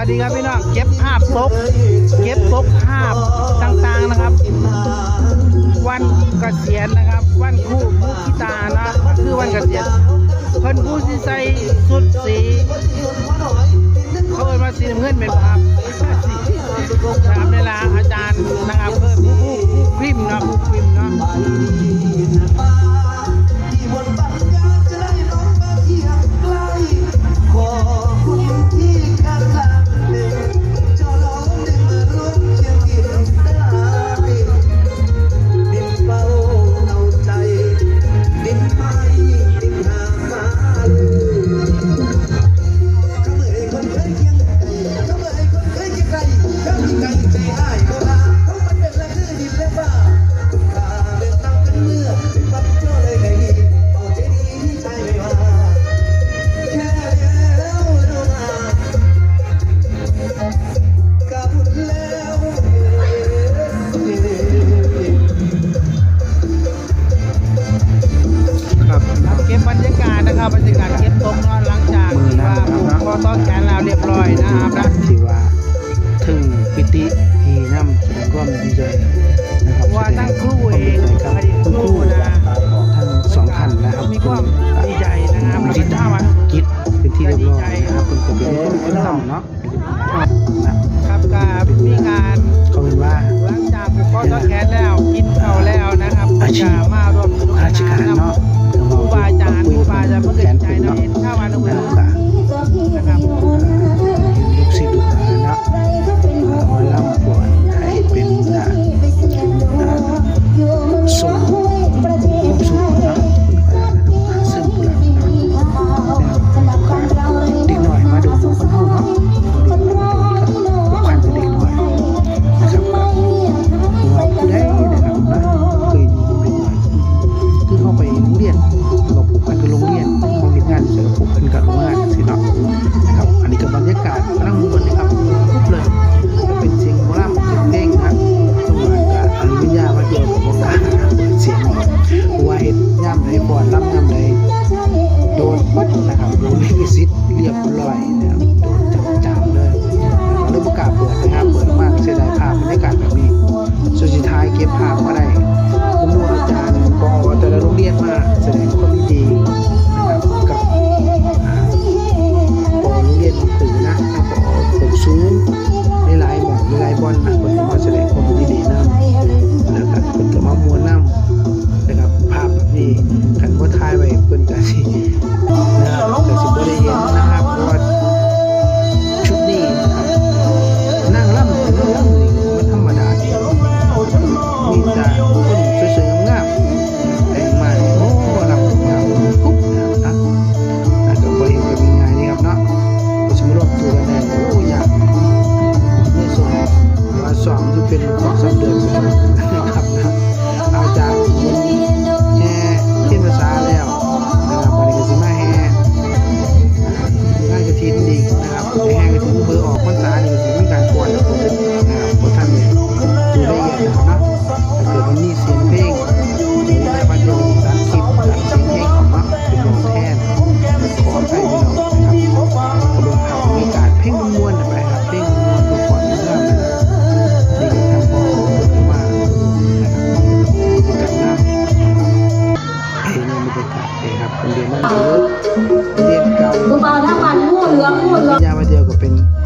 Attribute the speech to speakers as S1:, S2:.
S1: วัสดีครับพี่น้องเก็บภาพซกเก็บซกภาพต่างๆนะครับ วันกเกษียณนะครับ วันคู่มุขิตานะคือวันกเกษียณเพิ่นผู้สีใสสุดสีเขาเอามาสีเงินเป็นครับครับเวลาอาจารย์นะครับเพิ่นผู้พิมพ์นะผู้พิมพ์นะ การลาวเรียบร้อยนะครับนะ
S2: ที่ว่าถึงปิติที่น้ำแก็มีใจนะครับ
S1: ว่าตั้งครูเอง
S2: คุณ
S1: ครูนะ
S2: ทั้งสองท่านนะครับ
S1: มีความดีใจนะครับ
S2: จิตตาวันกิจเป็นที่เรียบร้อยนะครับคุณครูเป็น
S1: ต่ำ
S2: เนาะ
S1: ครับครับ
S2: มีงานเขาเป็นว่าหลังจากก็ต้องแคนแล้วกินเขาแล้วนะครับอาชีพมาร่วมราชการเนาะ Nous prenons Philippine